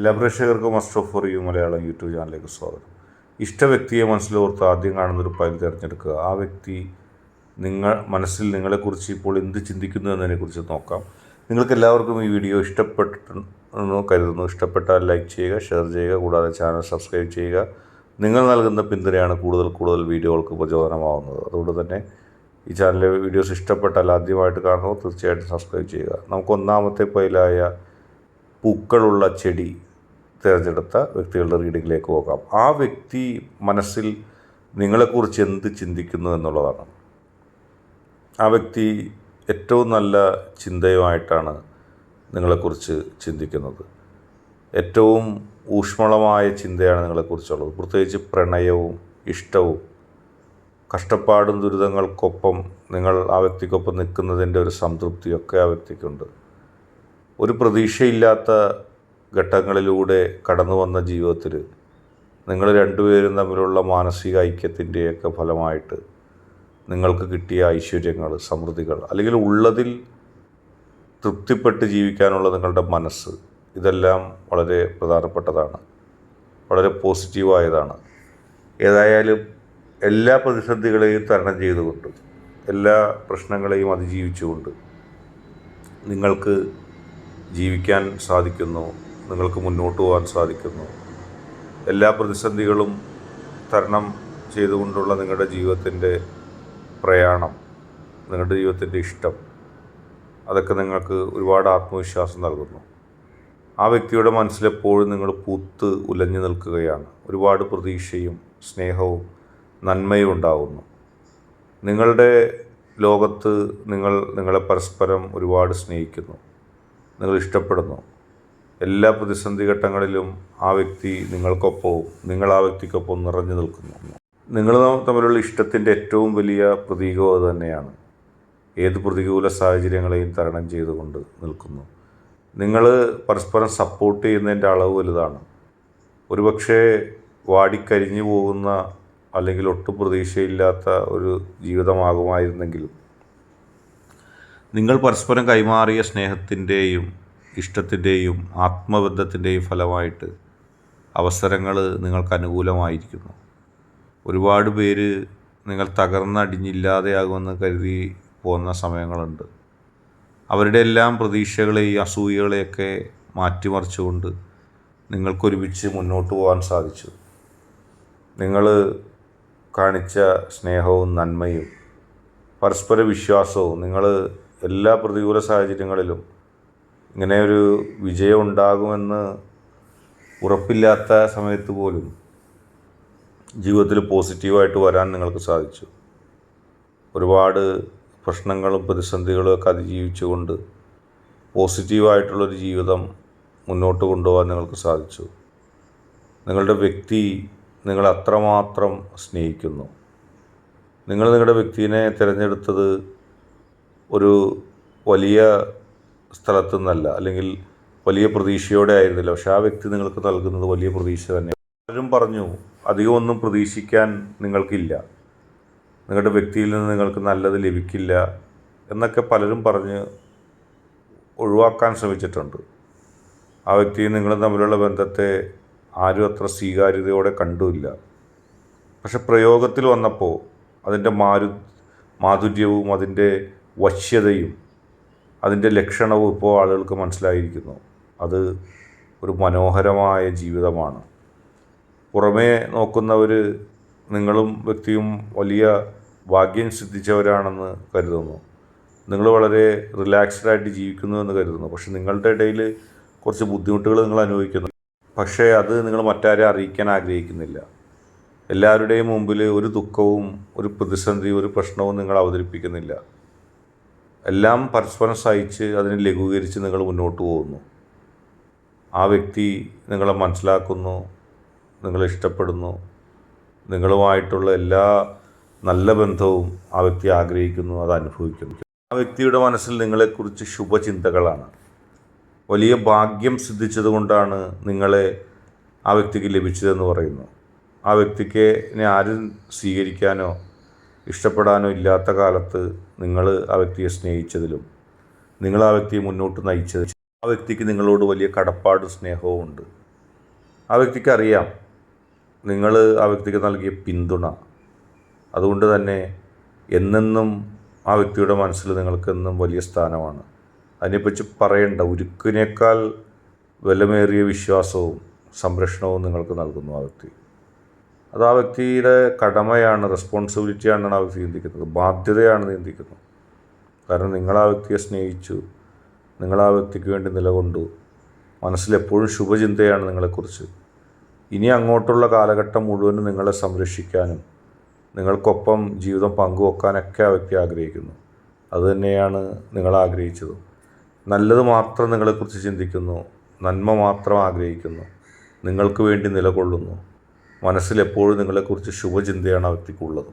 എല്ലാ പ്രേക്ഷകർക്കും must for you Malayalam YouTube ചാനലിലേക്ക് സ്വാഗതം. ഇഷ്ട വ്യക്തിയെ മനസ്സിലോർത്ത് ആദ്യം കാണുന്ന ഒരു പൈൽ തിരഞ്ഞെടുക്കുക. ആ വ്യക്തി നിങ്ങൾ മനസ്സിൽ നിങ്ങളെക്കുറിച്ച് ഇപ്പോൾ എന്ത് ചിന്തിക്കുന്നു എന്നതിനെക്കുറിച്ച് നോക്കാം. നിങ്ങൾക്ക് എല്ലാവർക്കും ഈ വീഡിയോ ഇഷ്ടപ്പെട്ടെന്ന് കരുതുന്നു. ഇഷ്ടപ്പെട്ടാൽ ലൈക്ക് ചെയ്യുക ഷെയർ ചെയ്യുക കൂടാതെ ചാനൽ സബ്സ്ക്രൈബ് ചെയ്യുക. നിങ്ങൾ നൽകുന്ന പിന്തുണയാണ് കൂടുതൽ കൂടുതൽ വീഡിയോകൾക്ക് പ്രചോദനമാവുന്നത്. അതുകൊണ്ട് തന്നെ ഈ ചാനലിലെ വീഡിയോസ് ഇഷ്ടപ്പെട്ടാൽ ആദ്യമായിട്ട് കാണുമ്പോൾ തീർച്ചയായിട്ടും സബ്സ്ക്രൈബ് ചെയ്യുക. നമുക്ക് ഒന്നാമത്തെ പൈലായ പൂക്കളുള്ള ചെടി തിരഞ്ഞെടുത്ത വ്യക്തികളുടെ റീഡിങ്ങിലേക്ക് പോകാം. ആ വ്യക്തി മനസ്സിൽ നിങ്ങളെക്കുറിച്ച് എന്ത് ചിന്തിക്കുന്നു എന്നുള്ളതാണ്. ആ വ്യക്തി ഏറ്റവും നല്ല ചിന്തയുമായിട്ടാണ് നിങ്ങളെക്കുറിച്ച് ചിന്തിക്കുന്നത്. ഏറ്റവും ഊഷ്മളമായ ചിന്തയാണ് നിങ്ങളെക്കുറിച്ചുള്ളത്. പ്രത്യേകിച്ച് പ്രണയവും ഇഷ്ടവും കഷ്ടപ്പാടും ദുരിതങ്ങൾക്കൊപ്പം നിങ്ങൾ ആ വ്യക്തിക്കൊപ്പം നിൽക്കുന്നതിന്റെ ഒരു സംതൃപ്തിയൊക്കെ ആ വ്യക്തിക്കുണ്ട്. ഒരു പ്രതീക്ഷയില്ലാത്ത ഘട്ടങ്ങളിലൂടെ കടന്നു വന്ന ജീവിതത്തിൽ നിങ്ങൾ രണ്ടുപേരും തമ്മിലുള്ള മാനസിക ഐക്യത്തിന്റെയൊക്കെ ഫലമായിട്ട് നിങ്ങൾക്ക് കിട്ടിയ ഐശ്വര്യങ്ങൾ സമൃദ്ധികൾ അല്ലെങ്കിൽ ഉള്ളതിൽ തൃപ്തിപ്പെട്ട് ജീവിക്കാനുള്ള നിങ്ങളുടെ മനസ്സ് ഇതെല്ലാം വളരെ പ്രധാനപ്പെട്ടതാണ്. വളരെ പോസിറ്റീവായതാണ്. ഏതായാലും എല്ലാ പ്രതിസന്ധികളെയും തരണം ചെയ്തുകൊണ്ട് എല്ലാ പ്രശ്നങ്ങളെയും അതിജീവിച്ചുകൊണ്ട് നിങ്ങൾക്ക് ജീവിക്കാൻ സാധിക്കുന്നു. നിങ്ങൾക്ക് മുന്നോട്ട് പോകാൻ സാധിക്കുന്നു. എല്ലാ പ്രതിസന്ധികളും തരണം ചെയ്തുകൊണ്ടുള്ള നിങ്ങളുടെ ജീവിതത്തിന്റെ പ്രയാണം നിങ്ങളുടെ ജീവിതത്തിന്റെ ഇഷ്ടം അതൊക്കെ നിങ്ങൾക്ക് ഒരുപാട് ആത്മവിശ്വാസം നൽകുന്നു. ആ വ്യക്തിയുടെ മനസ്സിലെപ്പോഴും നിങ്ങൾ പൂത്ത് ഉലഞ്ഞു നിൽക്കുകയാണ്. ഒരുപാട് പ്രതീക്ഷയും സ്നേഹവും നന്മയും ഉണ്ടാകുന്നു നിങ്ങളുടെ ലോകത്ത് നിങ്ങൾ നിങ്ങളെ പരസ്പരം ഒരുപാട് സ്നേഹിക്കുന്നു. നിങ്ങൾ ഇഷ്ടപ്പെടുന്നു. എല്ലാ പ്രതിസന്ധി ഘട്ടങ്ങളിലും ആ വ്യക്തി നിങ്ങൾക്കൊപ്പവും നിങ്ങൾ ആ വ്യക്തിക്കൊപ്പം നിറഞ്ഞു നിൽക്കുന്നു. നിങ്ങൾ തമ്മിലുള്ള ഇഷ്ടത്തിന്റെ ഏറ്റവും വലിയ പ്രതീകവും അത് തന്നെയാണ്. ഏത് പ്രതികൂല സാഹചര്യങ്ങളെയും തരണം ചെയ്തുകൊണ്ട് നിൽക്കുന്നു. നിങ്ങൾ പരസ്പരം സപ്പോർട്ട് ചെയ്യുന്നതിന്റെ അളവ് വലുതാണ്. ഒരുപക്ഷെ വാടിക്കരിഞ്ഞു പോകുന്ന അല്ലെങ്കിൽ ഒട്ടും പ്രതീക്ഷയില്ലാത്ത ഒരു ജീവിതമാകുമായിരുന്നെങ്കിലും നിങ്ങൾ പരസ്പരം കൈമാറിയ സ്നേഹത്തിന്റെയും ഇഷ്ടത്തിന്റെയും ആത്മബന്ധത്തിന്റെയും ഫലമായിട്ട് അവസരങ്ങൾ നിങ്ങൾക്ക് അനുകൂലമായിരിക്കുന്നു. ഒരുപാട് പേര് നിങ്ങൾ തകർന്നടിഞ്ഞില്ലാതെയാകുമെന്ന് കരുതി പോകുന്ന സമയങ്ങളുണ്ട്. അവരുടെ എല്ലാം പ്രതീക്ഷകളെയും അസൂയകളെയൊക്കെ മാറ്റിമറിച്ചുകൊണ്ട് നിങ്ങൾക്കൊരുമിച്ച് മുന്നോട്ട് പോകാൻ സാധിച്ചു. നിങ്ങൾ കാണിച്ച സ്നേഹവും നന്മയും പരസ്പര വിശ്വാസവും നിങ്ങൾ എല്ലാ പ്രതികൂല സാഹചര്യങ്ങളിലും ഇങ്ങനെ ഒരു വിജയം ഉണ്ടാകുമെന്ന് ഉറപ്പില്ലാത്ത സമയത്ത് പോലും ജീവിതത്തിൽ പോസിറ്റീവായിട്ട് വരാൻ നിങ്ങൾക്ക് സാധിച്ചു. ഒരുപാട് പ്രശ്നങ്ങളും പ്രതിസന്ധികളും ഒക്കെ അതിജീവിച്ചുകൊണ്ട് പോസിറ്റീവായിട്ടുള്ളൊരു ജീവിതം മുന്നോട്ട് കൊണ്ടുപോകാൻ നിങ്ങൾക്ക് സാധിച്ചു. നിങ്ങളുടെ വ്യക്തി നിങ്ങളെ അത്രമാത്രം സ്നേഹിക്കുന്നു. നിങ്ങൾ നിങ്ങളുടെ വ്യക്തിനെ തിരഞ്ഞെടുത്തത് ഒരു വലിയ സ്ഥലത്തു നിന്നല്ല അല്ലെങ്കിൽ വലിയ പ്രതീക്ഷയോടെ ആയിരുന്നില്ല. പക്ഷെ ആ വ്യക്തി നിങ്ങൾക്ക് നൽകുന്നത് വലിയ പ്രതീക്ഷ തന്നെ പലരും പറഞ്ഞു അധികം ഒന്നും പ്രതീക്ഷിക്കാൻ നിങ്ങൾക്കില്ല. നിങ്ങളുടെ വ്യക്തിയിൽ നിന്ന് നിങ്ങൾക്ക് നല്ലത് ലഭിക്കില്ല. എന്നൊക്കെ പലരും പറഞ്ഞ് ഒഴിവാക്കാൻ ശ്രമിച്ചിട്ടുണ്ട്. ആ വ്യക്തി നിങ്ങളും തമ്മിലുള്ള ബന്ധത്തെ ആരും അത്ര സ്വീകാര്യതയോടെ കണ്ടുമില്ല. പക്ഷെ പ്രയോഗത്തിൽ വന്നപ്പോൾ അതിന്റെ മാരു മാധുര്യവും അതിന്റെ വശ്യതയും അതിന്റെ ലക്ഷണവും ഇപ്പോൾ ആളുകൾക്ക് മനസ്സിലായിരിക്കുന്നു. അത് ഒരു മനോഹരമായ ജീവിതമാണ്. പുറമേ നോക്കുന്നവർ നിങ്ങളും വ്യക്തിയും വലിയ ഭാഗ്യം സിദ്ധിച്ചവരാണെന്ന് കരുതുന്നു. നിങ്ങൾ വളരെ റിലാക്സ്ഡ് ആയിട്ട് ജീവിക്കുന്നു എന്ന് കരുതുന്നു. പക്ഷെ നിങ്ങളുടെ ഇടയിൽ കുറച്ച് ബുദ്ധിമുട്ടുകൾ നിങ്ങൾ അനുഭവിക്കുന്നു. പക്ഷേ അത് നിങ്ങൾ മറ്റാരെ അറിയിക്കാൻ ആഗ്രഹിക്കുന്നില്ല. എല്ലാവരുടെയും മുമ്പിൽ ഒരു ദുഃഖവും ഒരു പ്രതിസന്ധിയും ഒരു പ്രശ്നവും നിങ്ങൾ അവതരിപ്പിക്കുന്നില്ല. എല്ലാം പരസ്പരം സഹിച്ച് അതിനെ ലഘൂകരിച്ച് നിങ്ങൾ മുന്നോട്ട് പോകുന്നു. ആ വ്യക്തി നിങ്ങളെ മനസ്സിലാക്കുന്നു നിങ്ങളെ ഇഷ്ടപ്പെടുന്നു നിങ്ങളുമായിട്ടുള്ള എല്ലാ നല്ല ബന്ധവും ആ വ്യക്തി ആഗ്രഹിക്കുന്നു അത് അനുഭവിക്കുന്നു. ആ വ്യക്തിയുടെ മനസ്സിൽ നിങ്ങളെക്കുറിച്ച് ശുഭചിന്തകളാണ്. വലിയ ഭാഗ്യം സിദ്ധിച്ചതുകൊണ്ടാണ് നിങ്ങളെ ആ വ്യക്തിക്ക് ലഭിച്ചതെന്ന് പറയുന്നു. ആ വ്യക്തിക്ക് ആരും സ്വീകരിക്കാനോ ഇഷ്ടപ്പെടാനോ ഇല്ലാത്ത കാലത്ത് നിങ്ങൾ ആ വ്യക്തിയെ സ്നേഹിച്ചതിലും നിങ്ങൾ ആ വ്യക്തിയെ മുന്നോട്ട് നയിച്ചതിലും ആ വ്യക്തിക്ക് നിങ്ങളോട് വലിയ കടപ്പാട് സ്നേഹവും ഉണ്ട്. ആ വ്യക്തിക്ക് അറിയാം നിങ്ങൾ ആ വ്യക്തിക്ക് നൽകിയ പിന്തുണ അതുകൊണ്ട് തന്നെ എന്നെന്നും ആ വ്യക്തിയുടെ മനസ്സിൽ നിങ്ങൾക്കെന്നും വലിയ സ്ഥാനമാണ്. അതിനെപ്പറ്റി പറയേണ്ട ഉരുക്കിനേക്കാൾ വിലമേറിയ വിശ്വാസവും സംരക്ഷണവും നിങ്ങൾക്ക് നൽകുന്നു ആ വ്യക്തി. അത് ആ വ്യക്തിയുടെ കടമയാണ് റെസ്പോൺസിബിലിറ്റിയാണെന്നാണ് ആ വ്യക്തി ചിന്തിക്കുന്നത്. ബാധ്യതയാണ് ചിന്തിക്കുന്നത്. കാരണം നിങ്ങൾ ആ വ്യക്തിയെ സ്നേഹിച്ചു നിങ്ങൾ ആ വ്യക്തിക്ക് വേണ്ടി നിലകൊണ്ടു. മനസ്സിലെപ്പോഴും ശുഭചിന്തയാണ് നിങ്ങളെക്കുറിച്ച്. ഇനി അങ്ങോട്ടുള്ള കാലഘട്ടം മുഴുവനും നിങ്ങളെ സംരക്ഷിക്കാനും നിങ്ങൾക്കൊപ്പം ജീവിതം പങ്കുവെക്കാനൊക്കെ ആ വ്യക്തി ആഗ്രഹിക്കുന്നു. അതുതന്നെയാണ് നിങ്ങൾ ആഗ്രഹിച്ചത്. നല്ലത് മാത്രം നിങ്ങളെക്കുറിച്ച് ചിന്തിക്കുന്നു നന്മ മാത്രം ആഗ്രഹിക്കുന്നു നിങ്ങൾക്ക് വേണ്ടി നിലകൊള്ളുന്നു. മനസ്സിലെപ്പോഴും നിങ്ങളെക്കുറിച്ച് ശുഭചിന്തയാണ് ആ വ്യക്തിക്കുള്ളത്.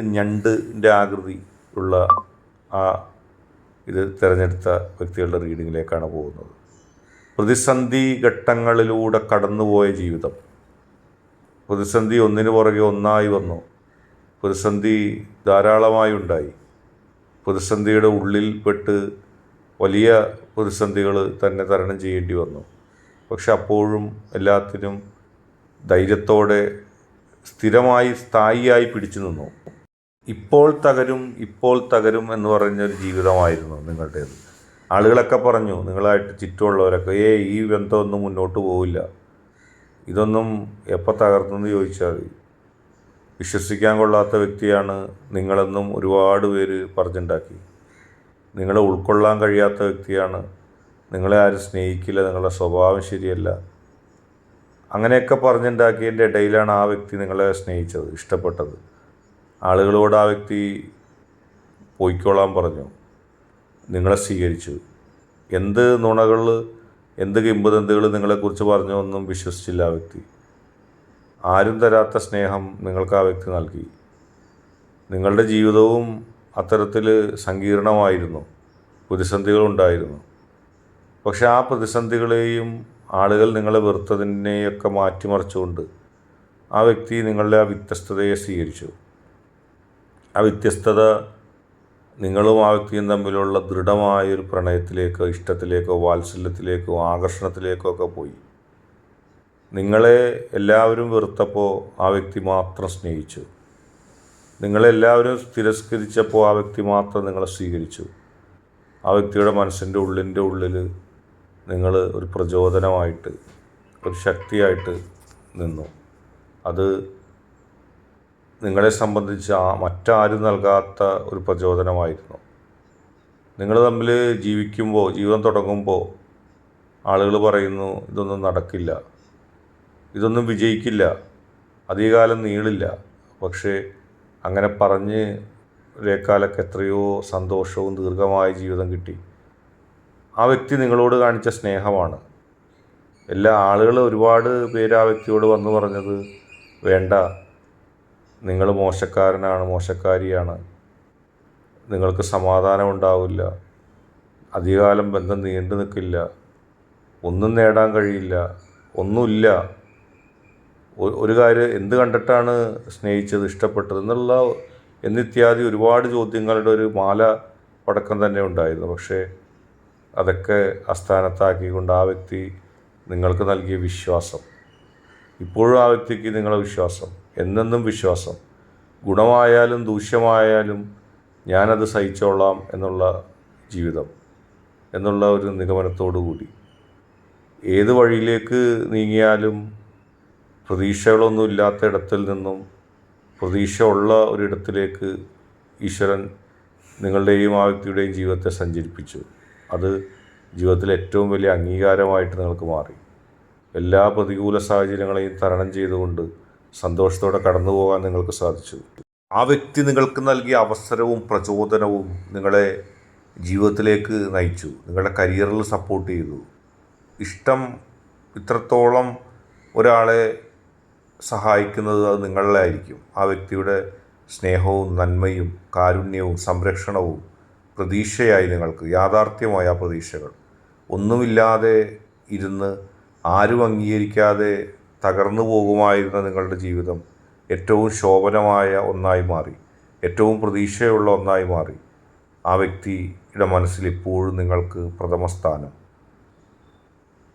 ഞണ്ടിന്റെ ആകൃതി ഉള്ള ആ ഇത് തിരഞ്ഞെടുത്ത വ്യക്തികളുടെ റീഡിങ്ങിലേക്കാണ് പോകുന്നത്. പ്രതിസന്ധി ഘട്ടങ്ങളിലൂടെ കടന്നുപോയ ജീവിതം. പ്രതിസന്ധി ഒന്നിനു പുറകെ ഒന്നായി വന്നു. പ്രതിസന്ധി ധാരാളമായി ഉണ്ടായി. പ്രതിസന്ധിയുടെ ഉള്ളിൽ പെട്ട് വലിയ പ്രതിസന്ധികൾ തന്നെ തരണം ചെയ്യേണ്ടി വന്നു. പക്ഷെ അപ്പോഴും എല്ലാത്തിനും ധൈര്യത്തോടെ സ്ഥിരമായി സ്ഥായിയായി പിടിച്ചു നിന്നു. ഇപ്പോൾ തകരും ഇപ്പോൾ തകരും എന്ന് പറഞ്ഞൊരു ജീവിതമായിരുന്നു നിങ്ങളുടേത്. ആളുകളൊക്കെ പറഞ്ഞു നിങ്ങളായിട്ട് ചുറ്റുമുള്ളവരൊക്കെ ഏ ഈ ബന്ധമൊന്നും മുന്നോട്ട് പോവില്ല. ഇതൊന്നും എപ്പോൾ തകർന്നെന്ന് ചോദിച്ചാൽ വിശ്വസിക്കാൻ കൊള്ളാത്ത വ്യക്തിയാണ് നിങ്ങളെന്നും ഒരുപാട് പേര് പറഞ്ഞുണ്ടാക്കി. നിങ്ങളെ ഉൾക്കൊള്ളാൻ കഴിയാത്ത വ്യക്തിയാണ് നിങ്ങളെ ആരും സ്നേഹിക്കില്ല നിങ്ങളുടെ സ്വഭാവം ശരിയല്ല. അങ്ങനെയൊക്കെ പറഞ്ഞുണ്ടാക്കിയതിന്റെ ഇടയിലാണ് ആ വ്യക്തി നിങ്ങളെ സ്നേഹിച്ചത് ഇഷ്ടപ്പെട്ടത്. ആളുകളോട് ആ വ്യക്തി പോയിക്കോളാൻ പറഞ്ഞു നിങ്ങളെ സ്വീകരിച്ചു. എന്ത് നുണകൾ എന്ത് കിംബദന്തികൾ നിങ്ങളെക്കുറിച്ച് പറഞ്ഞു ഒന്നും വിശ്വസിച്ചില്ല ആ വ്യക്തി. ആരും തരാത്ത സ്നേഹം നിങ്ങൾക്ക് ആ വ്യക്തി നൽകി. നിങ്ങളുടെ ജീവിതവും അത്തരത്തിൽ സങ്കീർണമായിരുന്നു പ്രതിസന്ധികളുണ്ടായിരുന്നു. പക്ഷെ ആ പ്രതിസന്ധികളെയും ആളുകൾ നിങ്ങളെ വെറുത്തതിനെയൊക്കെ മാറ്റിമറിച്ചുകൊണ്ട് ആ വ്യക്തി നിങ്ങളുടെ ആ വ്യത്യസ്തതയെ സ്വീകരിച്ചു. ആ വ്യത്യസ്തത നിങ്ങളും ആ വ്യക്തിയും തമ്മിലുള്ള ദൃഢമായൊരു പ്രണയത്തിലേക്കോ ഇഷ്ടത്തിലേക്കോ വാത്സല്യത്തിലേക്കോ ആകർഷണത്തിലേക്കോ ഒക്കെ പോയി. നിങ്ങളെ എല്ലാവരും വെറുത്തപ്പോൾ ആ വ്യക്തി മാത്രം സ്നേഹിച്ചു. നിങ്ങളെല്ലാവരും തിരസ്കരിച്ചപ്പോൾ ആ വ്യക്തി മാത്രം നിങ്ങളെ സ്വീകരിച്ചു. ആ വ്യക്തിയുടെ മനസ്സിന്റെ ഉള്ളിന്റെ ഉള്ളിൽ നിങ്ങൾ ഒരു പ്രചോദനമായിട്ട് ഒരു ശക്തിയായിട്ട് നിന്നു. അത് നിങ്ങളെ സംബന്ധിച്ച് ആ മറ്റാരും നൽകാത്ത ഒരു പ്രചോദനമായിരുന്നു. നിങ്ങൾ തമ്മിൽ ജീവിക്കുമ്പോൾ ജീവിതം തുടങ്ങുമ്പോൾ ആളുകൾ പറയുന്നു ഇതൊന്നും നടക്കില്ല. ഇതൊന്നും വിജയിക്കില്ല. അധികകാലം നീളില്ല. പക്ഷേ അങ്ങനെ പറഞ്ഞ് ഒരേക്കാലൊക്കെ എത്രയോ സന്തോഷവും ദീർഘമായ ജീവിതം കിട്ടി. ആ വ്യക്തി നിങ്ങളോട് കാണിച്ച സ്നേഹമാണ്. എല്ലാ ആളുകൾ ഒരുപാട് പേര് ആ വ്യക്തിയോട് വന്നു പറഞ്ഞത് വേണ്ട നിങ്ങൾ മോശക്കാരനാണ് മോശക്കാരിയാണ്. നിങ്ങൾക്ക് സമാധാനം ഉണ്ടാവില്ല അധികാലം ബന്ധം നീണ്ടു നിൽക്കില്ല ഒന്നും നേടാൻ കഴിയില്ല ഒന്നുമില്ല. ഒരു കാര്യം എന്ത് കണ്ടിട്ടാണ് സ്നേഹിച്ചത് ഇഷ്ടപ്പെട്ടത് എന്നുള്ള എന്നിത്യാദി ഒരുപാട് ചോദ്യങ്ങളുടെ ഒരു മാല പടക്കം തന്നെ ഉണ്ടായിരുന്നു. പക്ഷേ അതൊക്കെ അസ്ഥാനത്താക്കിക്കൊണ്ട് ആ വ്യക്തി നിങ്ങൾക്ക് നൽകിയ വിശ്വാസം. ഇപ്പോഴും ആ വ്യക്തിക്ക് നിങ്ങളെ വിശ്വാസം. എന്നെന്നും വിശ്വാസം. ഗുണമായാലും ദൂഷ്യമായാലും ഞാനത് സഹിച്ചോളാം എന്നുള്ള ജീവിതം. എന്നുള്ള ഒരു നിഗമനത്തോടു കൂടി. ഏത് വഴിയിലേക്ക് നീങ്ങിയാലും പ്രതീക്ഷകളൊന്നും ഇല്ലാത്ത ഇടത്തിൽ നിന്നും പ്രതീക്ഷ ഉള്ള ഒരിടത്തിലേക്ക് ഈശ്വരൻ നിങ്ങളുടെയും ആ വ്യക്തിയുടെയും ജീവിതത്തെ സഞ്ചരിപ്പിച്ചു. അത് ജീവിതത്തിലെ ഏറ്റവും വലിയ അംഗീകാരമായിട്ട് നിങ്ങൾക്ക് മാറി. എല്ലാ പ്രതികൂല സാഹചര്യങ്ങളെയും തരണം ചെയ്തുകൊണ്ട് സന്തോഷത്തോടെ കടന്നു പോകാൻ നിങ്ങൾക്ക് സാധിച്ചു. ആ വ്യക്തി നിങ്ങൾക്ക് നൽകിയ അവസരവും പ്രചോദനവും നിങ്ങളെ ജീവിതത്തിലേക്ക് നയിച്ചു. നിങ്ങളുടെ കരിയറിൽ സപ്പോർട്ട് ചെയ്തു. ഇഷ്ടം ഇത്രത്തോളം ഒരാളെ സഹായിക്കുന്നത് അത് നിങ്ങളിലായിരിക്കും ആ വ്യക്തിയുടെ സ്നേഹവും നന്മയും കാരുണ്യവും സംരക്ഷണവും പ്രതീക്ഷയായി നിങ്ങൾക്ക് യാഥാർത്ഥ്യമായ പ്രതീക്ഷകൾ. ഒന്നുമില്ലാതെ ഇരുന്ന് ആരും അംഗീകരിക്കാതെ തകർന്നു പോകുമായിരുന്ന നിങ്ങളുടെ ജീവിതം ഏറ്റവും ശോഭനമായ ഒന്നായി മാറി ഏറ്റവും പ്രതീക്ഷയുള്ള ഒന്നായി മാറി. ആ വ്യക്തിയുടെ മനസ്സിൽ ഇപ്പോഴും നിങ്ങൾക്ക് പ്രഥമ സ്ഥാനം.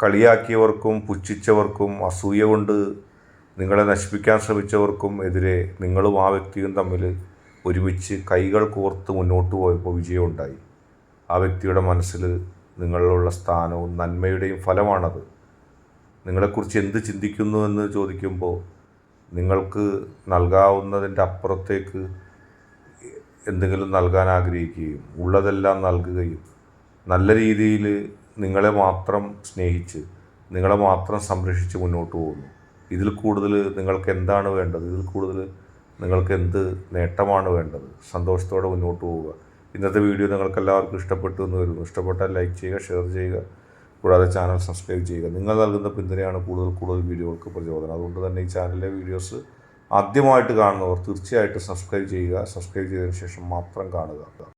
കളിയാക്കിയവർക്കും പുച്ഛിച്ചവർക്കും അസൂയ കൊണ്ട് നിങ്ങളെ നശിപ്പിക്കാൻ ശ്രമിച്ചവർക്കും എതിരെ നിങ്ങളും ആ വ്യക്തിയും തമ്മിൽ ഒരുമിച്ച് കൈകൾ കോർത്ത് മുന്നോട്ട് പോയപ്പോൾ വിജയമുണ്ടായി. ആ വ്യക്തിയുടെ മനസ്സിൽ നിങ്ങളിലുള്ള സ്ഥാനവും നന്മയുടെയും ഫലമാണത്. നിങ്ങളെക്കുറിച്ച് എന്ത് ചിന്തിക്കുന്നു എന്ന് ചോദിക്കുമ്പോൾ നിങ്ങൾക്ക് നൽകാവുന്നതിന്റെ അപ്പുറത്തേക്ക് എന്തെങ്കിലും നൽകാൻ ആഗ്രഹിക്കുകയും ഉള്ളതെല്ലാം നൽകുകയും നല്ല രീതിയിൽ നിങ്ങളെ മാത്രം സ്നേഹിച്ച് നിങ്ങളെ മാത്രം സംരക്ഷിച്ച് മുന്നോട്ട് പോകുന്നു. ഇതിൽ കൂടുതൽ നിങ്ങൾക്ക് എന്താണ് വേണ്ടത്? ഇതിൽ കൂടുതൽ നിങ്ങൾക്ക് എന്ത് നേട്ടമാണ് വേണ്ടത്? സന്തോഷത്തോടെ മുന്നോട്ട് പോവുക. ഇന്നത്തെ വീഡിയോ നിങ്ങൾക്ക് എല്ലാവർക്കും ഇഷ്ടപ്പെട്ടു എന്ന് വരുന്നു. ഇഷ്ടപ്പെട്ടാൽ ലൈക്ക് ചെയ്യുക ഷെയർ ചെയ്യുക. കൂടാതെ ചാനൽ സബ്സ്ക്രൈബ് ചെയ്യുക. നിങ്ങൾ നൽകുന്ന പിന്തുണയാണ് കൂടുതൽ കൂടുതൽ വീഡിയോകൾക്ക് പ്രചോദനം. അതുകൊണ്ട് തന്നെ ഈ ചാനലിലെ വീഡിയോസ് ആദ്യമായിട്ട് കാണുന്നവർ തീർച്ചയായിട്ടും സബ്സ്ക്രൈബ് ചെയ്യുക. സബ്സ്ക്രൈബ് ചെയ്തതിന് ശേഷം മാത്രം കാണുക.